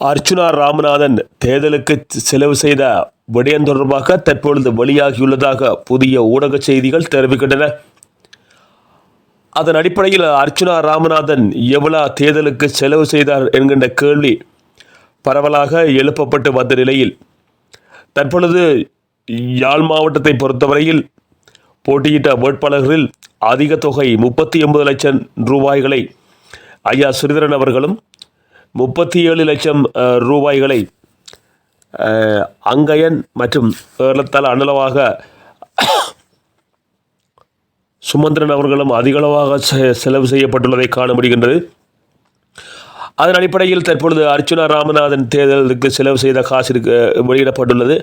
அர்ச்சுனா ராமநாதன் தேர்தலுக்கு செலவு செய்த விடயம் தொடர்பாக தற்பொழுது வெளியாகியுள்ளதாக புதிய ஊடக செய்திகள் தெரிவிக்கின்றன. அதன் அடிப்படையில் அர்ச்சுனா ராமநாதன் எவ்வளவு தேர்தலுக்கு செலவு செய்தார் என்கின்ற கேள்வி பரவலாக எழுப்பப்பட்டு வந்த நிலையில் தற்பொழுது யாழ் மாவட்டத்தை பொறுத்தவரையில் போட்டியிட்ட வேட்பாளர்களில் அதிக தொகை முப்பத்தி ஒன்பது லட்சம் ரூபாய்களை ஐயா ஸ்ரீதரன் அவர்களும் முப்பத்தி ஏழு லட்சம் ரூபாய்களை அங்கையன் அங்கயன் மற்றும் ஏறத்தாழ அனளவாக சுமந்திரன் அவர்களும் அதிகளவாக செ- செலவு செய்யப்பட்டுள்ளதை காண முடிகின்றது. அதன் அடிப்படையில் தற்பொழுது அர்ச்சுனா ராமநாதன் தேர்தலுக்கு செலவு செய்த காசு வெளியிடப்பட்டுள்ளது.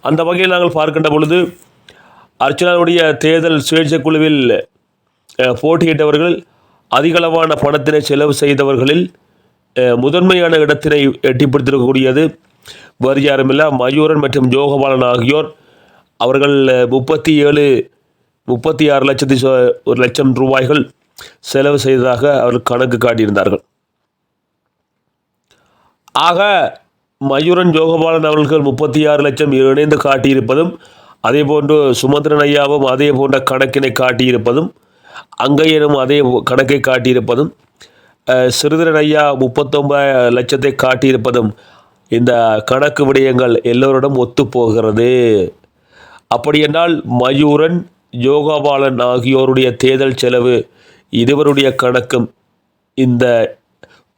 அந்த வகையில் நாங்கள் பார்க்கின்ற பொழுது அர்ச்சுனாவுடைய தேர்தல் சுயேட்சை குழுவில் போட்டியிட்டவர்கள் அதிகளவான பணத்தினை செலவு செய்தவர்களில் முதன்மையான இடத்தினை எட்டிப்பிடித்திருக்கக்கூடியது வேறு யாருமில்ல மயூரன் மற்றும் ஜோகபாலன் ஆகியோர். அவர்கள் முப்பத்தி ஏழு முப்பத்தி ஆறு லட்சத்தி ஒரு லட்சம் ரூபாய்கள் செலவு செய்ததாக அவர்கள் கணக்கு காட்டியிருந்தார்கள். ஆக மயூரன் ஜோகபாலன் அவர்கள் முப்பத்தி ஆறு லட்சம் இணைந்து காட்டியிருப்பதும் அதே போன்று சுமந்திரன் ஐயாவும் அதே போன்ற கணக்கினை காட்டியிருப்பதும் அங்கையனும் அதே கணக்கை காட்டியிருப்பதும் சிறுதரன் ஐயா முப்பத்தொன்பது லட்சத்தை காட்டியிருப்பதும் இந்த கணக்கு விடயங்கள் எல்லோரிடம் ஒத்துப்போகிறது. அப்படியென்றால் மயூரன் யோகாபாலன் ஆகியோருடைய தேர்தல் செலவு இருவருடைய கணக்கும் இந்த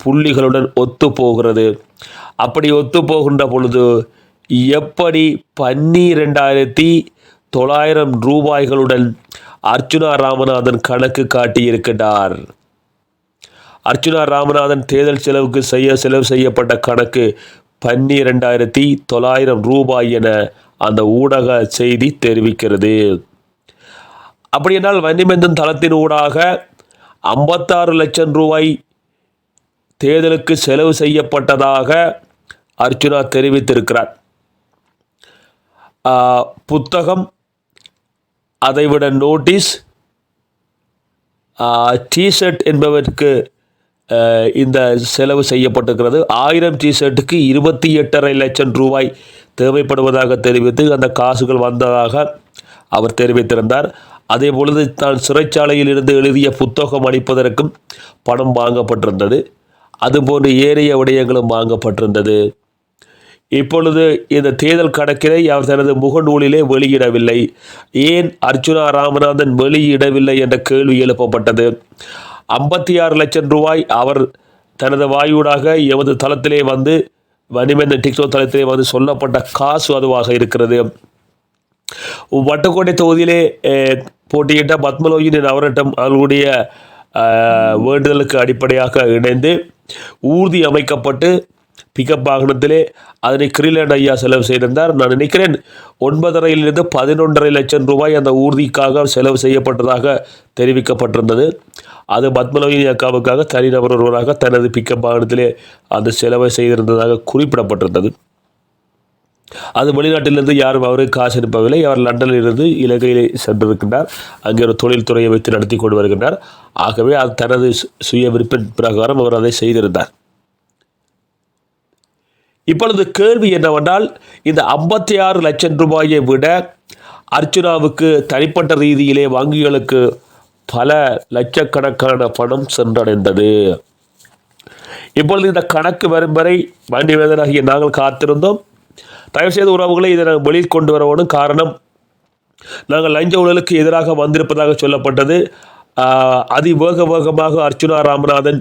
புள்ளிகளுடன் ஒத்து போகிறது அப்படி ஒத்து போகின்ற பொழுது எப்படி பன்னிரெண்டாயிரத்தி தொள்ளாயிரம் ரூபாய்களுடன் அர்ச்சுனா ராமநாதன் கணக்கு காட்டியிருக்கிறார் அர்ச்சுனா ராமநாதன் தேர்தல் செலவுக்கு செய்ய செலவு செய்யப்பட்ட கணக்கு பன்னிரெண்டாயிரத்தி தொள்ளாயிரம் ரூபாய் என அந்த ஊடக செய்தி தெரிவிக்கிறது. அப்படியென்றால் வன்னிமந்தன் தளத்தின் ஊடாக ஐம்பத்தாறு லட்சம் ரூபாய் தேர்தலுக்கு செலவு செய்யப்பட்டதாக அர்ச்சுனா தெரிவித்திருக்கிறார். புத்தகம் அதைவிட நோட்டீஸ் டிஷர்ட் என்பவருக்கு இந்த செலவு செய்யப்பட்டிருக்கிறது. ஆயிரம் டிஷர்ட்டுக்கு இருபத்தி எட்டரை லட்சம் ரூபாய் தேவைப்படுவதாக தெரிவித்து அந்த காசுகள் வந்ததாக அவர் தெரிவித்திருந்தார். அதே பொழுது தான் சிறைச்சாலையில் இருந்து எழுதிய புத்தகம் அளிப்பதற்கும் பணம் வாங்கப்பட்டிருந்தது. அதுபோன்று ஏனைய விடயங்களும் வாங்கப்பட்டிருந்தது. இப்பொழுது இந்த தேர்தல் கணக்கினை அவர் தனது முகநூலிலே வெளியிடவில்லை. ஏன் அர்ச்சுனா ராமநாதன் வெளியிடவில்லை என்ற கேள்வி எழுப்பப்பட்டது. ஐம்பத்தி ஆறு லட்சம் ரூபாய் அவர் தனது வாயூடாக எமது தளத்திலே வந்து வனிமேந்தன் டிக்டோ தளத்திலே வந்து சொல்லப்பட்ட காசு அதுவாக இருக்கிறது. வட்டுக்கோட்டை தொகுதியிலே போட்டியிட்ட பத்மலோகினி அவரிடம் அவர்களுடைய வேண்டுதலுக்கு அடிப்படையாக இணைந்து ஊர்தி அமைக்கப்பட்டு பிக்கப் வாகனத்திலே அதனை கிரிலன் ஐயா செலவு செய்திருந்தார். நான் நினைக்கிறேன் ஒன்பதரையிலிருந்து பதினொன்றரை லட்சம் ரூபாய் அந்த ஊர்திக்காக செலவு செய்யப்பட்டதாக தெரிவிக்கப்பட்டிருந்தது. அது பத்மலோகினி அக்காவுக்காக தனிநபர் ஒருவராக தனது பிக்கப் வாகனத்திலே அந்த செலவை செய்திருந்ததாக குறிப்பிடப்பட்டிருந்தது. அது வெளிநாட்டிலிருந்து யாரும் அவருக்கு காசு அனுப்பவில்லை. அவர் லண்டனில் இருந்து இலங்கையில் சென்றிருக்கின்றார். அங்கே ஒரு தொழில்துறையை வைத்து நடத்தி கொண்டு வருகின்றார். ஆகவே அது தனது சு- சுய விருப்ப பிரகாரம் அவர் அதை செய்திருந்தார். இப்பொழுது கேள்வி என்னவென்றால் இந்த ஐம்பத்தி ஆறு லட்சம் ரூபாயை விட அர்ச்சுனாவுக்கு தனிப்பட்ட ரீதியிலே வங்கிகளுக்கு பல லட்சக்கணக்கான பணம் சென்றடைந்தது. இப்பொழுது இந்த கணக்கு வரும் வரை மண்டிவேதனாகிய நாங்கள் காத்திருந்தோம். தயவுசெய்து உறவுகளை இதை நாங்கள் வெளியில் கொண்டு வர காரணம் நாங்கள் லஞ்ச ஊழலுக்கு எதிராக வந்திருப்பதாக சொல்லப்பட்டது. அதிவேக வேகமாக அர்ச்சுனா ராமநாதன்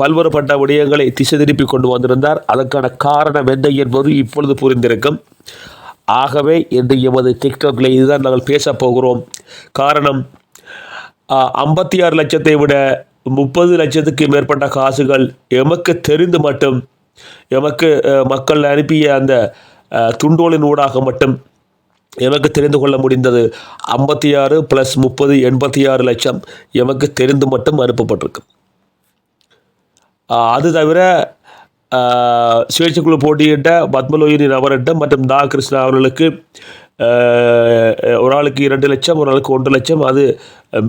பல்வேறுபட்ட விடயங்களை திசை திருப்பி கொண்டு வந்திருந்தார். அதற்கான காரணம் என்ன என்பது இப்பொழுது புரிந்திருக்கும். ஆகவே இன்று எமது டிக்டாக்ல இதுதான் நாங்கள் பேசப் போகிறோம். காரணம் ஐம்பத்தி ஆறு லட்சத்தை விட முப்பது லட்சத்துக்கு மேற்பட்ட காசுகள் எமக்கு தெரிந்து மட்டும் எமக்கு மக்கள் அனுப்பிய அந்த துண்டோலின் ஊடாக மட்டும் எமக்கு தெரிந்து கொள்ள முடிந்தது. ஐம்பத்தி ஆறு ப்ளஸ் முப்பது எண்பத்தி ஆறு லட்சம் எமக்கு தெரிந்து மட்டும் அனுப்பப்பட்டிருக்கு. அது தவிர சுயேட்சைக்குழு போட்டியிட்ட பத்மலோயினி நபரிடம் மற்றும் தா கிருஷ்ணா அவர்களுக்கு ஒரு ஆளுக்கு இரண்டு லட்சம் ஒரு ஆளுக்கு ஒன்று லட்சம் அது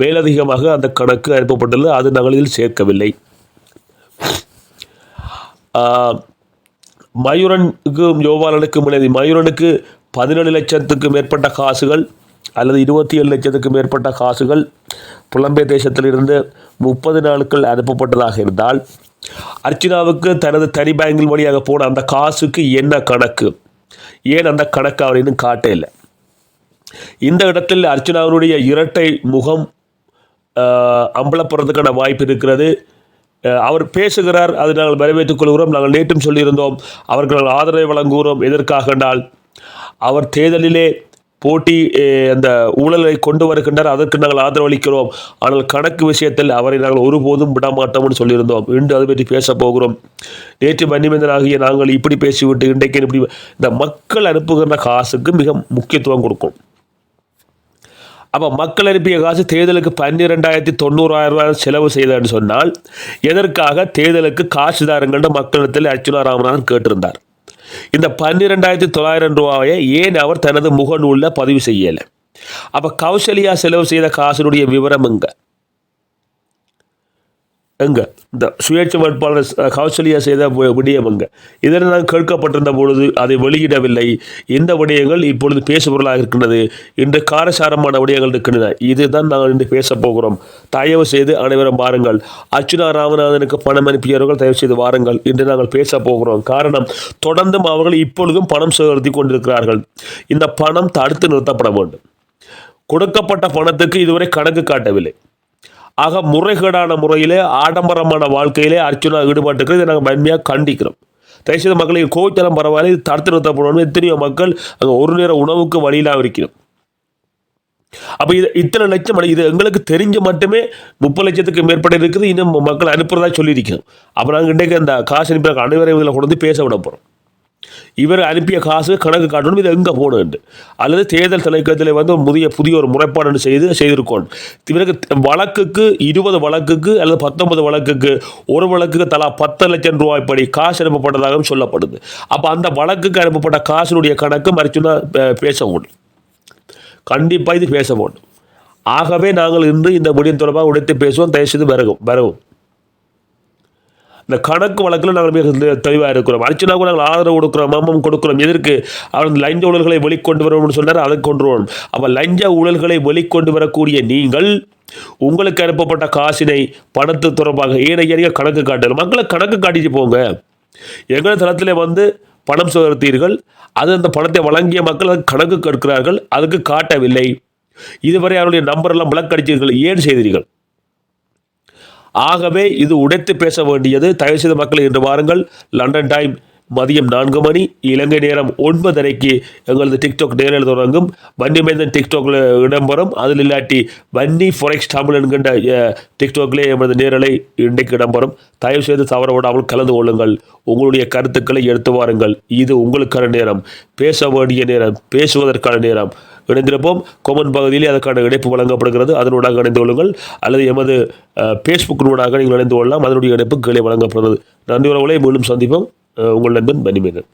மேலதிகமாக அந்த கணக்கு அனுப்பப்பட்டுள்ளது. அது நாங்கள் இதில் சேர்க்கவில்லை மயூரனுக்கும் யோவாலனுக்கும் இணைந்து மயூரனுக்கு பதினேழு லட்சத்துக்கு மேற்பட்ட காசுகள் அல்லது இருபத்தி ஏழு லட்சத்துக்கு மேற்பட்ட காசுகள் புலம்பெயர் தேசத்திலிருந்து முப்பது நாட்கள் அனுப்பப்பட்டதாக இருந்தால் அர்ச்சனாவுக்கு தனது தனி பேங்கில் வழியாக போன அந்த காசுக்கு என்ன கணக்கு? ஏன் அந்த கணக்கு அவர் இன்னும் காட்ட இல்லை இந்த இடத்தில் அர்ச்சனாவினுடைய இரட்டை முகம் அம்பலப்படுறதுக்கான வாய்ப்பு இருக்கிறது. அவர் பேசுகிறார் அதை நாங்கள் வரவேற்றுக் கொள்கிறோம். நாங்கள் நேற்றும் சொல்லியிருந்தோம் அவருக்கு நாங்கள் ஆதரவை வழங்குகிறோம். எதற்காக என்றால் அவர் தேர்தலிலே போட்டி அந்த ஊழலை கொண்டு வருகின்றார் அதற்கு நாங்கள் ஆதரவளிக்கிறோம் ஆனால் கணக்கு விஷயத்தில் அவரை நாங்கள் ஒருபோதும் விடமாட்டோம்னு சொல்லியிருந்தோம். இன்று அதை பற்றி பேச போகிறோம். நேற்று மன்னிமந்தனாகிய நாங்கள் இப்படி பேசிவிட்டு இன்றைக்கு இப்படி இந்த மக்கள் அனுப்புகின்ற காசுக்கு மிக முக்கியத்துவம் கொடுக்கும். அப்போ மக்கள் அனுப்பிய காசு தேர்தலுக்கு பன்னிரெண்டாயிரத்தி தொண்ணூறாயிரம் ரூபாய் செலவு செய்தான்னு சொன்னால் எதற்காக தேர்தலுக்கு காசுதாரங்கள்னு மக்களிடத்தில் அர்ச்சுனா ராமநாதன் கேட்டிருந்தார். இந்த பன்னிரெண்டாயிரத்தி தொள்ளாயிரம் ரூபாயை ஏன் அவர் தனது முகநூலில் பதிவு செய்யலை? அப்போ கௌசல்யா செலவு செய்த காசினுடைய விவரம் எங்கே? எங்க? இந்த சுயேட்சை வேட்பாளர் அஹ், கௌசல்யா செய்த விடயம் எங்க? இதில் நான் கேட்கப்பட்டிருந்த பொழுது அதை வெளியிடவில்லை. இந்த விடயங்கள் இப்பொழுது பேசுபொருளாக இருக்கின்றது. இன்று காரசாரமான விடயங்கள் இருக்கின்றன. இதுதான் நாங்கள் இன்று பேச போகிறோம். தயவு செய்து அனைவரும் வாருங்கள். அர்ச்சுனா ராமநாதனுக்கு பணம் அனுப்பியவர்கள் தயவு செய்து வாருங்கள். இன்று நாங்கள் பேச போகிறோம். காரணம் தொடர்ந்தும் அவர்கள் இப்பொழுதும் பணம் சேகரித்து கொண்டிருக்கிறார்கள். இந்த பணம் தடுத்து நிறுத்தப்பட வேண்டும். கொடுக்கப்பட்ட பணத்துக்கு இதுவரை கணக்கு காட்டவில்லை. ஆக முறைகேடான முறையிலே ஆடம்பரமான வாழ்க்கையிலே அர்ச்சனா ஈடுபட்டுக்கிறது இதை நாங்கள் வன்மையாக கண்டிக்கிறோம். தயவுசெய்து மக்களை கோவித்தனம் பரவாயில்ல இது தடுத்து நிறுத்தப்படணும். எத்தனையோ மக்கள் அங்கே ஒரு நேர உணவுக்கு வழியிலாக இருக்கிறோம். அப்போ இது இத்தனை லட்சம் இது எங்களுக்கு தெரிஞ்சு மட்டுமே முப்பது லட்சத்துக்கு மேற்பட்ட இருக்குது. இன்னும் மக்கள் அனுப்புறதா சொல்லியிருக்கிறோம். அப்போ நாங்கள் இன்றைக்கு அந்த காசு அனுப்பி அனைவரையும் இதில் கொண்டு வந்து பேச விட போகிறோம் இவர் அனுப்பிய காசு கணக்கு காட்டணும் இது எங்கே போகணுண்டு அல்லது தேர்தல் தலைக்கத்தில் வந்து முதிய புதிய புதிய ஒரு முறைப்பாடு செய்து செய்திருக்கோம். இவருக்கு வழக்குக்கு இருபது வழக்குக்கு அல்லது பத்தொன்பது வழக்குக்கு ஒரு வழக்குக்கு தலா பத்து லட்சம் ரூபாய் படி காசு அனுப்பப்பட்டதாகவும் சொல்லப்படுது. அப்போ அந்த வழக்குக்கு அனுப்பப்பட்ட காசினுடைய கணக்கு மறைச்சுன்னா பேச வேண்டும் கண்டிப்பாக இது பேச வேண்டும். ஆகவே நாங்கள் இன்று இந்த முடியும் தொடர்பாக உடைத்து பேசுவோம். தயவு செய்து வரவும் வரவும் இந்த கணக்கு வழக்கில் நாங்கள் மிக தெ- தெளிவாக இருக்கிறோம். அர்ச்சனாவுக்கு நாங்கள் ஆதரவு கொடுக்குறோம் மம்மம் கொடுக்குறோம். எதற்கு? அவர் லஞ்ச ஊழல்களை வெளிக்கொண்டு வரணும்னு சொன்னார் அதை கொண்டு வரணும் அப்போ லஞ்ச ஊழல்களை வெளிக்கொண்டு வரக்கூடிய நீங்கள் உங்களுக்கு அனுப்பப்பட்ட காசினை பணத்து தொடர்பாக ஏனைய கணக்கு காட்டணும். மக்களை கணக்கு காட்டிட்டு போங்க. எங்கள் தளத்தில் வந்து பணம் சேகரித்தீர்கள் அது அந்த பணத்தை வழங்கிய மக்கள் அதுக்கு கணக்கு கேட்கிறார்கள் அதுக்கு காட்டவில்லை. இதுவரை அவருடைய நம்பரெல்லாம் பிளக் ஏன் செய்தீர்கள்? ஆகவே இது உடைத்து பேச வேண்டியது. தயவுசெய்து மக்கள் இன்று வாருங்கள். லண்டன் டைம் மதியம் நான்கு மணி. இலங்கை நேரம் ஒன்பதரைக்கு எங்களது டிக்டாக் நேரில் தொடங்கும். வன்னி மேந்தன் டிக்டாக்ல இடம்பெறும். அதில் இல்லாட்டி வன்னி ஃபொரெக்ஸ் தமிழ் என்கின்ற அஹ், டிக்டாக்லே எமது நேரலை இன்றைக்கு இடம்பெறும். தயவு செய்து தவற விடாமல் கலந்து கொள்ளுங்கள். உங்களுடைய கருத்துக்களை எடுத்து வாருங்கள். இது உங்களுக்கான நேரம். பேச வேண்டிய நேரம். பேசுவதற்கான நேரம். இணைந்திருப்போம். கொமன் பகுதியிலே அதற்கான இணைப்பு வழங்கப்படுகிறது. அதனூடாக இணைந்து கொள்ளுங்கள். அல்லது எமது ஃபேஸ்புக்கினூடாக நீங்கள் இணைந்து கொள்ளலாம். அதனுடைய இணைப்பு கீழே வழங்கப்படுகிறது. நன்றி உறவுகளை மீண்டும் சந்திப்போம். உங்கள் நண்பன் பனிமேனன்